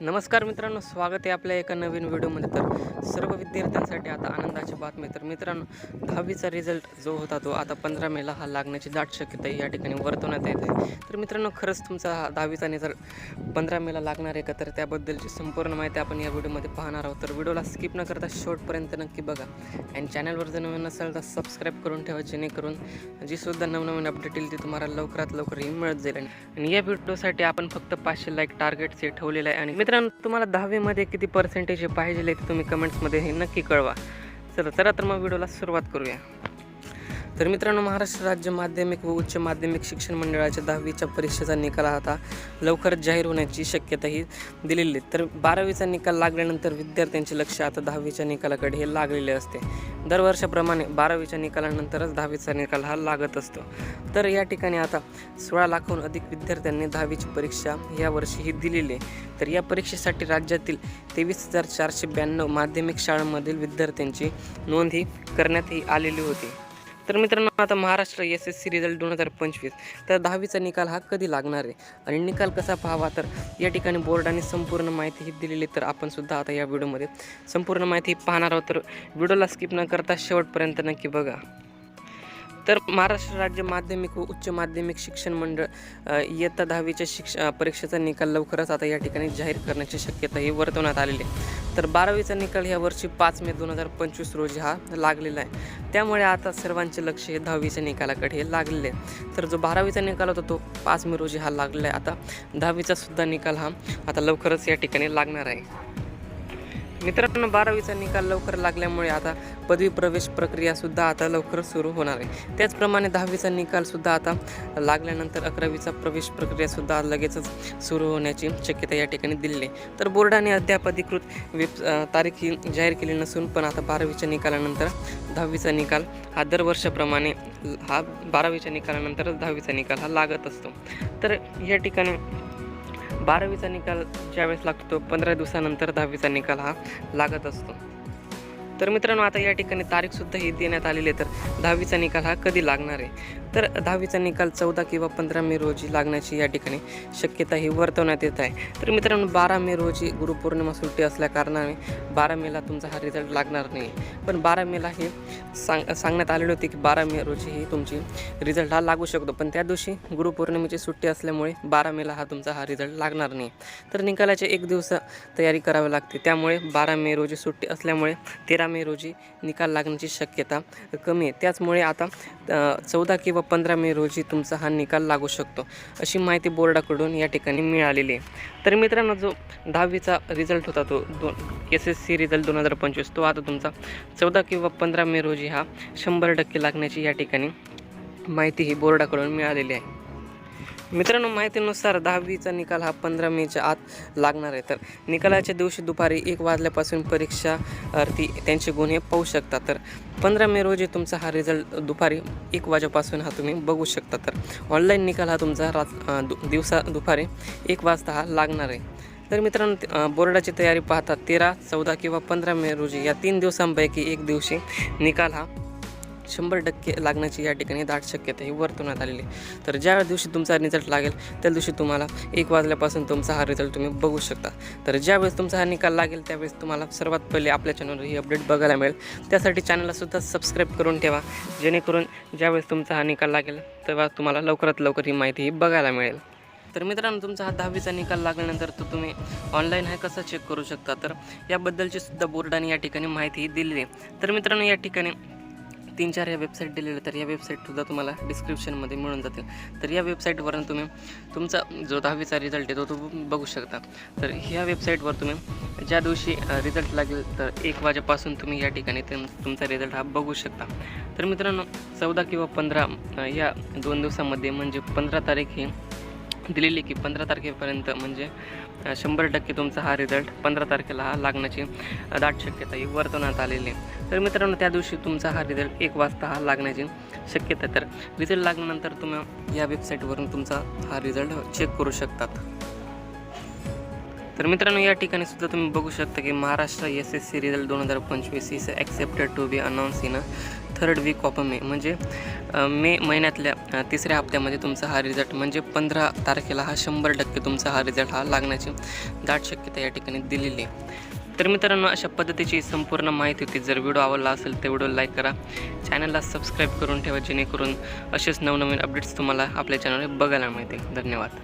नमस्कार मित्रांनो स्वागत आहे आपल्या एका नवीन व्हिडिओमध्ये. तर सर्व विद्यार्थ्यांसाठी आता आनंदाची बातमी तर मित्रांनो दहावीचा रिझल्ट जो होता तो आता पंधरा मेला हा लागण्याची दाट शक्यता या ठिकाणी वर्तवण्यात येत आहे. तर मित्रांनो खरंच तुमचा हा दहावीचा रिझल्ट पंधरा मेला लागणार आहे का? तर त्याबद्दलची संपूर्ण माहिती आपण या व्हिडिओमध्ये पाहणार आहोत. तर व्हिडिओला स्किप न करता शेवटपर्यंत नक्की बघा. आणि चॅनलवर जर नवीन असेल तर सबस्क्राईब करून ठेवा जेणेकरून जी सुद्धा नवनवीन अपडेट येईल ती तुम्हाला लवकरात लवकर ही मिळत जाईल. आणि या व्हिडिओसाठी आपण फक्त पाचशे लाईक टार्गेट हे ठेवलेलं आहे. आणि मित्रांनो तुम्हाला दहावीमध्ये किती पर्सेंटेज पाहिजे ते तुम्ही कमेंट्समध्ये हे नक्की कळवा. चला चला तर मग व्हिडिओला सुरुवात करूया. तर मित्रांनो महाराष्ट्र राज्य माध्यमिक व उच्च माध्यमिक शिक्षण मंडळाच्या दहावीच्या परीक्षेचा निकाल आता लवकरच जाहीर होण्याची शक्यताही दिलेली तर बारावीचा निकाल लागल्यानंतर विद्यार्थ्यांचे लक्ष आता दहावीच्या निकालाकडे हे लागलेले असते. दरवर्षाप्रमाणे बारावीच्या निकालानंतरच दहावीचा निकाल हा लागत असतो. तर या ठिकाणी आता सोळा लाखाहून अधिक विद्यार्थ्यांनी दहावीची परीक्षा यावर्षी ही दिलेली आहे. तर या परीक्षेसाठी राज्यातील तेवीस हजार चारशे ब्याण्णव माध्यमिक शाळांमधील विद्यार्थ्यांची नोंद ही करण्यात आलेली होती. तर मित्रांनो आता Maharashtra S S C result दोन हजार पंचवीस. तर दहावीचा निकाल हा कधी लागणार आहे? आणि निकाल कसा पाहावा? तर या ठिकाणी बोर्डाने संपूर्ण माहिती ही दिलेली तर आपण सुद्धा आता या व्हिडिओमध्ये संपूर्ण माहिती पाहणार आहोत. तर व्हिडिओला स्किप न करता शेवटपर्यंत नक्की बघा. तर महाराष्ट्र राज्य माध्यमिक व उच्च माध्यमिक शिक्षण मंडळ इयत्ता दहावीच्या शिक्ष परीक्षेचा निकाल लवकरच आता या ठिकाणी जाहीर करण्याची शक्यता ही वर्तवण्यात आलेली आहे. तर बारावीचा निकाल ह्या वर्षी पाच मे दोन हजार पंचवीस रोजी हा लागलेला आहे. त्यामुळे आता सर्वांचे लक्ष हे दहावीच्या निकालाकडे लागलेले आहे. तर जो बारावीचा निकाल होता तो पाच मे रोजी हा लागलेला आहे. आता दहावीचा सुद्धा निकाल हा आता लवकरच या ठिकाणी लागणार आहे. मित्रांनो बारावीचा निकाल लवकर लागल्यामुळे आता पदवी प्रवेश प्रक्रिया सुद्धा आता लवकर सुरू होणार आहे. त्याचप्रमाणे दहावीचा निकाल सुद्धा आता लागल्यानंतर अकरावीचा प्रवेश प्रक्रिया सुद्धा लगेचच सुरू होण्याची शक्यता या ठिकाणी दिलेली आहे. तर बोर्डाने अद्याप अधिकृत वेब तारीख ही जाहीर केली नसून पण आता बारावीच्या निकालानंतर दहावीचा निकाल हा दरवर्षाप्रमाणे हा बारावीच्या निकालानंतरच दहावीचा निकाल हा लागत असतो. तर या ठिकाणी बारावीचा निकाल ज्यावेळेस लागतो तो पंधरा दिवसानंतर दहावीचा निकाल हा लागत असतो. तर मित्रांनो आता या ठिकाणी तारीखसुद्धा ही देण्यात आलेली आहे तर दहावीचा निकाल हा कधी लागणार आहे? तर दहावीचा निकाल चौदा किंवा पंधरा मे रोजी लागण्याची या ठिकाणी शक्यता ही वर्तवण्यात येत आहे. तर मित्रांनो बारा मे रोजी गुरुपौर्णिमा सुट्टी असल्याकारणाने बारा मेला तुमचा हा रिझल्ट लागणार नाही. पण बारा मेला हे सांग सांगण्यात आलेले होते की बारा मे रोजी ही तुमची रिझल्ट हा लागू शकतो. पण त्या दिवशी गुरुपौर्णिमेची सुट्टी असल्यामुळे बारा मेला हा तुमचा हा रिझल्ट लागणार नाही. तर निकालाचे एक दिवस तयारी करावी लागते. त्यामुळे बारा मे रोजी सुट्टी असल्यामुळे तेरा मे रोजी निकाल लागण्याची शक्यता कमी आहे. त्याचमुळे आता चौदा किंवा व पंधरा मे रोजी तुमचा हा निकाल लागू शकतो अशी माहिती बोर्डाकडून या ठिकाणी मिळालेली आहे. तर मित्रांनो जो दहावीचा रिझल्ट होता तो दोन एस एस सी रिझल्ट दोन हजार पंचवीस तो आता तुमचा चौदा किंवा पंधरा मे रोजी हा शंभर टक्के लागण्याची या ठिकाणी माहिती ही बोर्डाकडून मिळालेली आहे. मित्रांनो माहितीनुसार दहावीचा निकाल हा पंधरा मेच्या आत लागणार आहे. तर निकालाच्या दिवशी दुपारी एक वाजल्यापासून परीक्षार्थी त्यांचे गुन्हे पाहू शकता. तर पंधरा मे रोजी तुमचा हा रिझल्ट दुपारी एक वाजेपासून हा तुम्ही बघू शकता. तर ऑनलाईन निकाल हा तुमचा रात दु दिवसा दुपारी एक वाजता हा लागणार आहे. तर मित्रांनो बोर्डाची तयारी पाहता तेरा चौदा किंवा पंधरा मे रोजी या तीन दिवसांपैकी एक दिवशी निकाल हा शंभर टक्के लागण्याची या ठिकाणी दाट शक्यता ही वर्तवण्यात आलेली आहे. तर ज्या दिवशी तुमचा रिझल्ट लागेल त्या दिवशी तुम्हाला एक वाजल्यापासून तुमचा हा रिझल्ट तुम्ही बघू शकता. तर ज्यावेळेस तुमचा हा निकाल लागेल त्यावेळेस तुम्हाला सर्वात पहिले आपल्या चॅनलवर ही अपडेट बघायला मिळेल. त्यासाठी चॅनललासुद्धा सबस्क्राईब करून ठेवा. जेणेकरून ज्यावेळेस तुमचा हा निकाल लागेल तेव्हा तुम्हाला लवकरात लवकर ही माहिती ही बघायला मिळेल. तर मित्रांनो तुमचा हा दहावीचा निकाल लागल्यानंतर तो तुम्ही ऑनलाईन हा कसा चेक करू शकता? तर याबद्दलची सुद्धा बोर्डाने या ठिकाणी माहिती ही दिलेली आहे. तर मित्रांनो या ठिकाणी तीन चार या वेबसाईट दिलेल्या तर या वेबसाईटसुद्धा तुम्हाला डिस्क्रिप्शनमध्ये मिळून जातील. तर या वेबसाईटवरून तुम्ही तुमचा जो दहावीचा रिझल्ट आहे तो बघू शकता. तर ह्या वेबसाईटवर तुम्ही ज्या दिवशी रिझल्ट लागेल तर एक वाजेपासून तुम्ही या ठिकाणी तुमचा रिझल्ट हा बघू शकता. तर मित्रांनो चौदा किंवा पंधरा या दोन दिवसामध्ये म्हणजे पंधरा तारीख ही दिलेली की पंधरा तारखेपर्यंत म्हणजे शंभर टक्के तुमचा हा रिझल्ट पंधरा तारखेला हा लागण्याची दाट शक्यता ही वर्तवण्यात आलेली आहे. तर मित्रांनो त्या दिवशी तुमचा हा रिझल्ट एक वाजता हा लागण्याची शक्यता तर रिझल्ट लागल्यानंतर तुम्ही या वेबसाईटवरून तुमचा हा रिझल्ट चेक करू शकतात. तर मित्रांनो या ठिकाणी सुद्धा तुम्ही बघू शकता की Maharashtra S S C result दोन हजार पंचवीस is accepted to be announce in third week of May म्हणजे मे महिन्यातल्या तिसऱ्या हप्त्यामध्ये तुमचा हा रिझल्ट म्हणजे पंधरा तारखेला हा शंभर टक्के तुमचा हा रिझल्ट हा लागण्याची दाट शक्यता या ठिकाणी दिलेली आहे. तर मित्रांनो अशा पद्धतीची संपूर्ण माहिती होती. जर व्हिडिओ आवडला असेल तर व्हिडिओ लाईक करा. चॅनलला सबस्क्राईब करून ठेवा जेणेकरून असेच नवनवीन अपडेट्स तुम्हाला आपल्या चॅनलवर बघायला मिळतील. धन्यवाद.